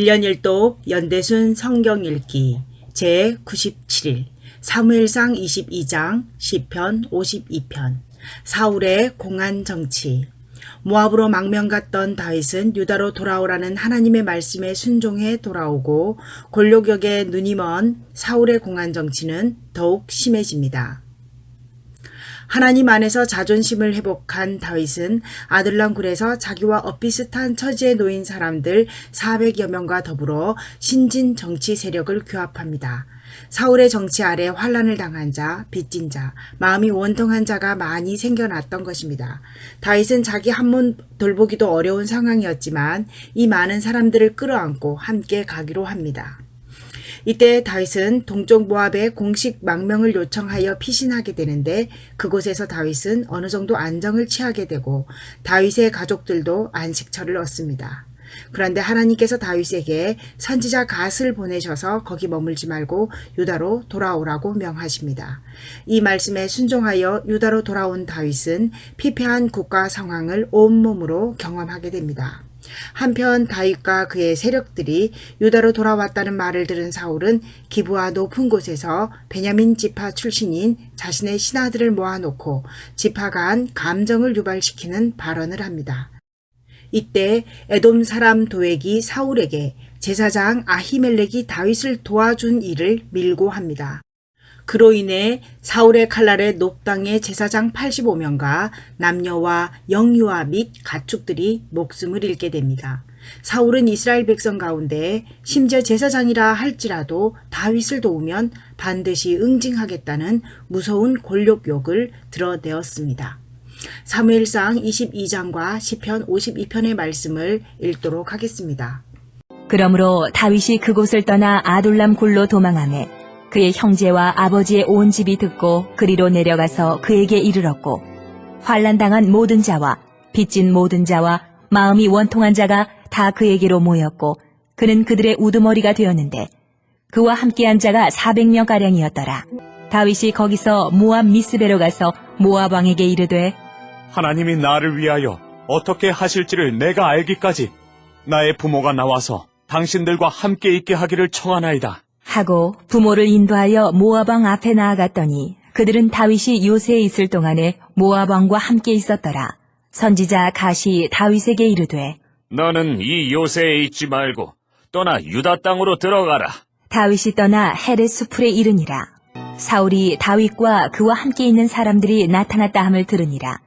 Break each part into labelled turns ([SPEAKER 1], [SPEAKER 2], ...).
[SPEAKER 1] 1년 1도 연대순 성경 읽기 제 97일 사무엘상 22장 시편 52편 사울의 공안 정치 모압으로 망명 갔던 다윗은 유다로 돌아오라는 하나님의 말씀에 순종해 돌아오고 골욕역에 눈이 먼 사울의 공안 정치는 더욱 심해집니다. 하나님 안에서 자존심을 회복한 다윗은 아들람 굴에서 자기와 엇비슷한 처지에 놓인 사람들 400여 명과 더불어 신진 정치 세력을 규합합니다. 사울의 정치 아래 환란을 당한 자, 빚진 자, 마음이 원통한 자가 많이 생겨났던 것입니다. 다윗은 자기 한 몸 돌보기도 어려운 상황이었지만 이 많은 사람들을 끌어안고 함께 가기로 합니다. 이때 다윗은 동쪽 모압에 공식 망명을 요청하여 피신하게 되는데 그곳에서 다윗은 어느 정도 안정을 취하게 되고 다윗의 가족들도 안식처를 얻습니다. 그런데 하나님께서 다윗에게 선지자 갓을 보내셔서 거기 머물지 말고 유다로 돌아오라고 명하십니다. 이 말씀에 순종하여 유다로 돌아온 다윗은 피폐한 국가 상황을 온몸으로 경험하게 됩니다. 한편 다윗과 그의 세력들이 유다로 돌아왔다는 말을 들은 사울은 기부와 높은 곳에서 베냐민 지파 출신인 자신의 신하들을 모아놓고 지파 간 감정을 유발시키는 발언을 합니다. 이때 에돔 사람 도액이 사울에게 제사장 아히멜렉이 다윗을 도와준 일을 밀고 합니다. 그로 인해 사울의 칼날에 녹당의 제사장 85명과 남녀와 영유아 및 가축들이 목숨을 잃게 됩니다. 사울은 이스라엘 백성 가운데 심지어 제사장이라 할지라도 다윗을 도우면 반드시 응징하겠다는 무서운 권력욕을 드러내었습니다. 사무엘상 22장과 시편 52편의 말씀을 읽도록 하겠습니다.
[SPEAKER 2] 그러므로 다윗이 그곳을 떠나 아둘람 굴로 도망하매 그의 형제와 아버지의 온 집이 듣고 그리로 내려가서 그에게 이르렀고 환란당한 모든 자와 빚진 모든 자와 마음이 원통한 자가 다 그에게로 모였고 그는 그들의 우두머리가 되었는데 그와 함께한 자가 400명 가량이었더라. 다윗이 거기서 모압 미스베로 가서 모압 왕에게 이르되
[SPEAKER 3] 하나님이 나를 위하여 어떻게 하실지를 내가 알기까지 나의 부모가 나와서 당신들과 함께 있게 하기를 청하나이다.
[SPEAKER 2] 하고 부모를 인도하여 모압왕 앞에 나아갔더니 그들은 다윗이 요새에 있을 동안에 모압왕과 함께 있었더라. 선지자 가시 다윗에게 이르되
[SPEAKER 3] 너는 이 요새에 있지 말고 떠나 유다 땅으로 들어가라.
[SPEAKER 2] 다윗이 떠나 헤레스 풀에 이르니라. 사울이 다윗과 그와 함께 있는 사람들이 나타났다 함을 들으니라.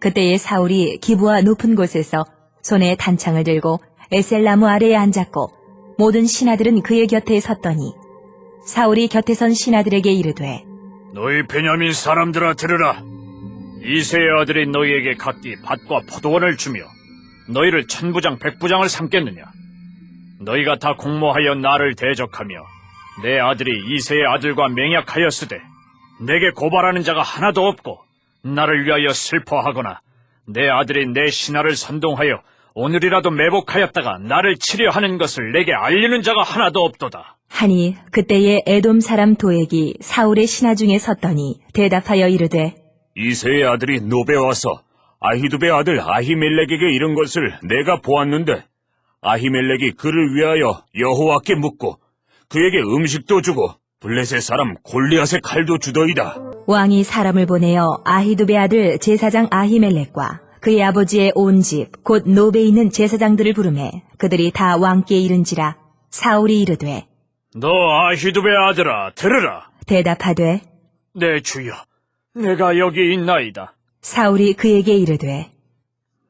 [SPEAKER 2] 그때에 사울이 기부와 높은 곳에서 손에 단창을 들고 에셀나무 아래에 앉았고 모든 신하들은 그의 곁에 섰더니 사울이 곁에 선 신하들에게 이르되
[SPEAKER 3] 너희 베냐민 사람들아 들으라. 이세의 아들이 너희에게 각기 밭과 포도원을 주며 너희를 천부장 백부장을 삼겠느냐? 너희가 다 공모하여 나를 대적하며 내 아들이 이세의 아들과 맹약하였으되 내게 고발하는 자가 하나도 없고 나를 위하여 슬퍼하거나 내 아들이 내 신하를 선동하여 오늘이라도 매복하였다가 나를 치려 하는 것을 내게 알리는 자가 하나도 없도다.
[SPEAKER 2] 하니 그때에 에돔 사람 도액이 사울의 신하 중에 섰더니 대답하여 이르되
[SPEAKER 3] 이세의 아들이 노베 와서 아히두베 아들 아히멜렉에게 이른 것을 내가 보았는데 아히멜렉이 그를 위하여 여호와께 묻고 그에게 음식도 주고 블레셋 사람 골리앗의 칼도 주더이다.
[SPEAKER 2] 왕이 사람을 보내어 아히두베 아들 제사장 아히멜렉과 그의 아버지의 온 집 곧 노베에 있는 제사장들을 부르매 그들이 다 왕께 이른지라 사울이 이르되
[SPEAKER 3] 너 아히두베 아들아 들으라.
[SPEAKER 2] 대답하되
[SPEAKER 3] 내 주여 내가 여기 있나이다.
[SPEAKER 2] 사울이 그에게 이르되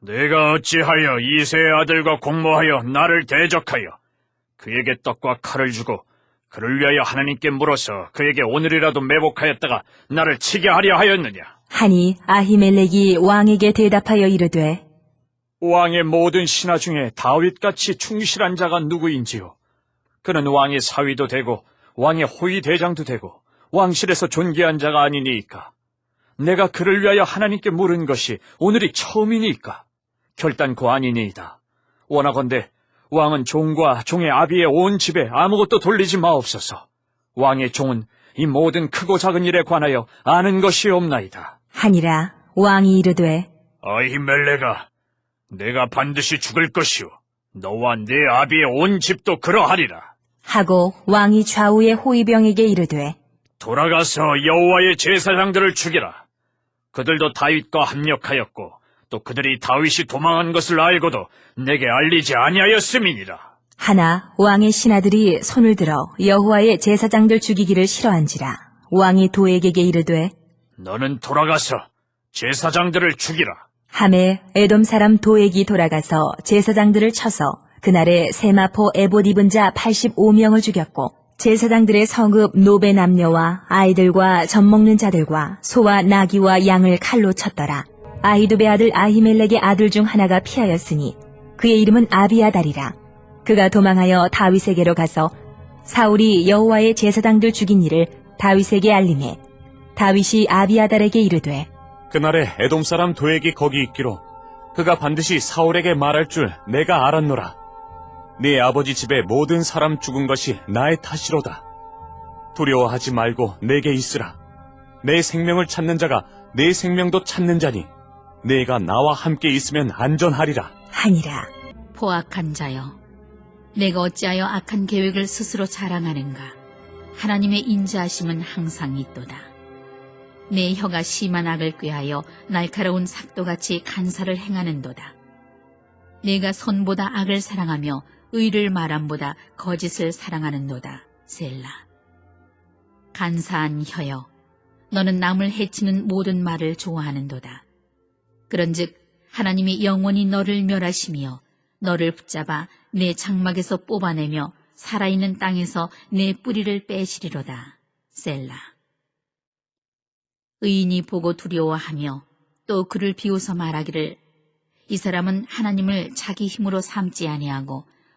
[SPEAKER 3] 내가 어찌하여 이세의 아들과 공모하여 나를 대적하여 그에게 떡과 칼을 주고 그를 위하여 하나님께 물어서 그에게 오늘이라도 매복하였다가 나를 치게 하려 하였느냐?
[SPEAKER 2] 하니 아히멜렉이 왕에게 대답하여 이르되
[SPEAKER 3] 왕의 모든 신하 중에 다윗같이 충실한 자가 누구인지요? 그는 왕의 사위도 되고 왕의 호위 대장도 되고 왕실에서 존귀한 자가 아니니이까. 내가 그를 위하여 하나님께 물은 것이 오늘이 처음이니까. 결단코 아니니이다. 원하건대 왕은 종과 종의 아비의 온 집에 아무것도 돌리지 마옵소서. 왕의 종은 이 모든 크고 작은 일에 관하여 아는 것이 없나이다.
[SPEAKER 2] 하니라 왕이 이르되
[SPEAKER 3] 아히멜레가 내가 반드시 죽을 것이오. 너와 네 아비의 온 집도 그러하리라.
[SPEAKER 2] 하고 왕이 좌우의 호위병에게 이르되
[SPEAKER 3] 돌아가서 여호와의 제사장들을 죽이라. 그들도 다윗과 합력하였고 또 그들이 다윗이 도망한 것을 알고도 내게 알리지 아니하였음이니라.
[SPEAKER 2] 하나 왕의 신하들이 손을 들어 여호와의 제사장들 죽이기를 싫어한지라 왕이 도에게게 이르되
[SPEAKER 3] 너는 돌아가서 제사장들을 죽이라.
[SPEAKER 2] 함에 에돔 사람 도액이 돌아가서 제사장들을 쳐서 그날에 세마포 에봇 입은 자 85명을 죽였고 제사장들의 성읍 노베 남녀와 아이들과 젖 먹는 자들과 소와 나귀와 양을 칼로 쳤더라. 아히두베 아들 아히멜렉의 아들 중 하나가 피하였으니 그의 이름은 아비아달이라. 그가 도망하여 다윗에게로 가서 사울이 여호와의 제사장들 죽인 일을 다윗에게 알림해 다윗이 아비아달에게 이르되
[SPEAKER 4] 그날에 에돔 사람 도액이 거기 있기로 그가 반드시 사울에게 말할 줄 내가 알았노라. 네 아버지 집에 모든 사람 죽은 것이 나의 탓이로다. 두려워하지 말고 내게 있으라. 내 생명을 찾는 자가 내 생명도 찾는 자니 내가 나와 함께 있으면 안전하리라.
[SPEAKER 2] 하니라.
[SPEAKER 5] 포악한 자여, 내가 어찌하여 악한 계획을 스스로 자랑하는가? 하나님의 인자하심은 항상 있도다. 내 혀가 심한 악을 꾀하여 날카로운 삭도같이 간사를 행하는도다. 내가 선보다 악을 사랑하며 의를 말함보다 거짓을 사랑하는도다. 셀라. 간사한 혀여, 너는 남을 해치는 모든 말을 좋아하는도다. 그런즉 하나님이 영원히 너를 멸하시며 너를 붙잡아 내 장막에서 뽑아내며 살아있는 땅에서 내 뿌리를 빼시리로다. 셀라. 의인이 보고 두려워하며 또 그를 비웃어 말하기를 이 사람은 하나님을 자기 힘으로 삼지 아니하고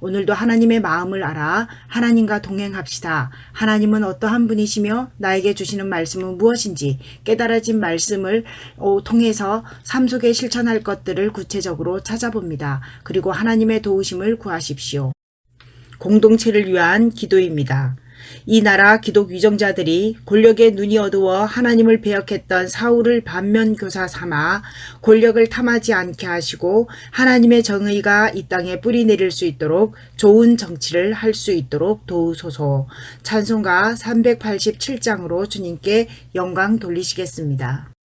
[SPEAKER 1] 오늘도 하나님의 마음을 알아 하나님과 동행합시다. 하나님은 어떠한 분이시며 나에게 주시는 말씀은 무엇인지 깨달아진 말씀을 어, 통해서 삶 속에 실천할 것들을 구체적으로 찾아봅니다. 그리고 하나님의 도우심을 구하십시오. 공동체를 위한 기도입니다. 이 나라 기독 위정자들이 권력의 눈이 어두워 하나님을 배역했던 사울을 반면교사 삼아 권력을 탐하지 않게 하시고 하나님의 정의가 이 땅에 뿌리 내릴 수 있도록 좋은 정치를 할 수 있도록 도우소서. 찬송가 387장으로 주님께 영광 돌리시겠습니다.